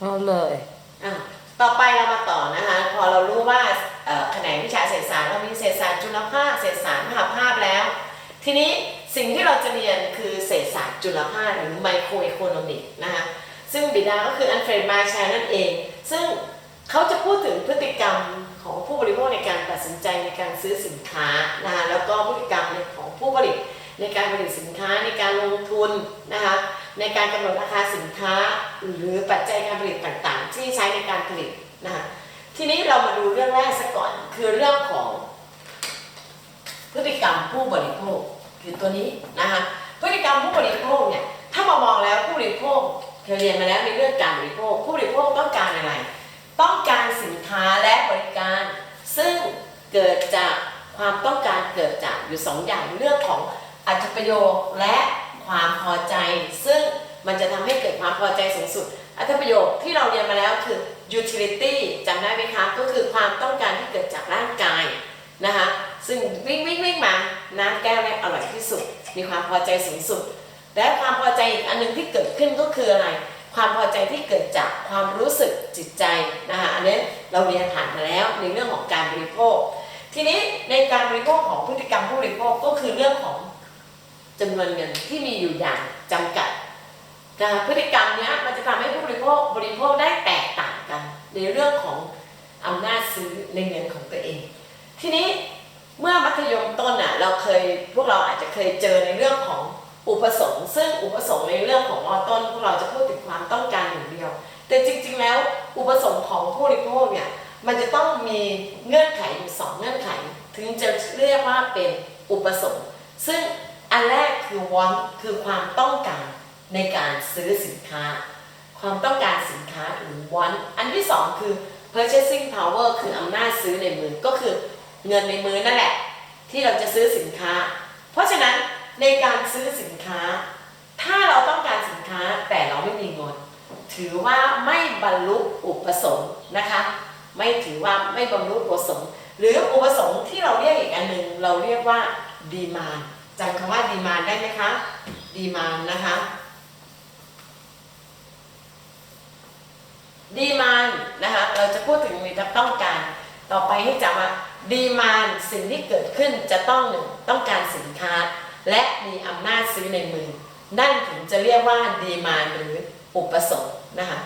เอาเลยอะต่อไปเรามาต่อนะคะ พอเรารู้ว่าแขนงวิชาเศรษฐศาสตร์เรามีเศรษฐศาสตร์จุลภาคเศรษฐศาสตร์มหาภาคแล้ว ทีนี้สิ่งที่เราจะเรียนคือเศรษฐศาสตร์จุลภาคหรือไมโครอีโคโนมิกนะคะซึ่งบิดาก็คืออันเฟรดมาแชร์นั่นเอง ซึ่งเขาจะพูดถึงพฤติกรรมของผู้บริโภคในการตัดสินใจในการซื้อสินค้านะคะแล้วก็พฤติกรรมของผู้ผลิตในการผลิตสินค้าในการลงทุนนะคะ ในการกำหนดราคาสินค้า หรือปัจจัยการผลิตต่างๆ ที่ใช้ในการผลิตนะคะทีนี้เรามาดูเรื่องแรกซะก่อนคือเรื่องของ พฤติกรรมผู้บริโภคคือตัวนี้นะคะพฤติกรรมผู้บริโภคเนี่ยถ้ามามองแล้วผู้บริโภคเคยเรียนมาแล้วในเรื่องการบริโภค ผู้บริโภคต้องการอะไร ต้องการสินค้าและบริการ ซึ่งเกิดจากความต้องการเกิดจากอยู่สองอย่างเรื่องของอัตประโยชน์และความพอใจซึ่ง มันจะทำให้เกิดความพอใจสูงสุด อัตประโยชน์ที่เราเรียนมาแล้วคือ utility จำได้ไหมคะ ก็คือความต้องการที่เกิดจากร่างกายนะคะ ซึ่งวิ่งวิ่งวิ่งมา น้ำแก้วแรกอร่อยที่สุด มีความพอใจสูงสุด และความพอใจอีกอันหนึงที่เกิดขึ้นก็คืออะไร ความพอใจที่เกิดจากความรู้สึกจิตใจนะคะอันนี้เราเรียนผ่านมาแล้วในเรื่องของการบริโภค ทีนี้ในการบริโภคของพฤติกรรมผู้บริโภคก็คือเรื่องของจำนวนเงินที่มีอยู่อย่างจำกัด นะพฤติกรรมเนี้ยมันจะทำให้ผู้บริโภคบริโภคได้แตกต่างกัน ในเรื่องของอำนาจซื้อในเงินของตัวเอง ทีนี้เมื่อมัธยมต้นอะเราเคยพวกเราอาจจะเคยเจอในเรื่องของอุปสงค์ซึ่งอุปสงค์ในเรื่องของมอต้น พวกเราจะพูดถึงความต้องการอย่างเดียว แต่จริง ๆ แล้วอุปสงค์ของผู้บริโภคเนี่ยมันจะต้องมีเงื่อนไขอยู่สองเงื่อนไข ถึงจะเรียกว่าเป็นอุปสงค์ซึ่งอันแรกคือ want คือความต้องการ ในการซื้อสินค้า ความต้องการสินค้าหรือ want อันที่สองคือ purchasing power คืออำนาจซื้อในมือก็คือเงินในมือนั่นแหละ ที่เราจะซื้อสินค้า เพราะฉะนั้นในการซื้อสินค้า ถ้าเราต้องการสินค้าแต่เราไม่มีเงินถือว่าไม่บรรลุอุปสงค์นะคะ ไม่ถือว่าไม่บรรลุอุปสงค์หรืออุปสงค์ที่เราเรียกอีกอันหนึ่งเราเรียกว่าดีมานจำคำว่าดีมานได้ไหมคะดีมานนะคะ ดีมานนะคะเราจะพูดถึงมีต้องการ ต่อไปให้จำว่าดีมานสิ่งที่เกิดขึ้นจะต้องหนึ่งต้องการสินค้า และมีอำนาจซื้อในมือ นั่นถึงจะเรียกว่าดีมานหรืออุปสงค์นะคะ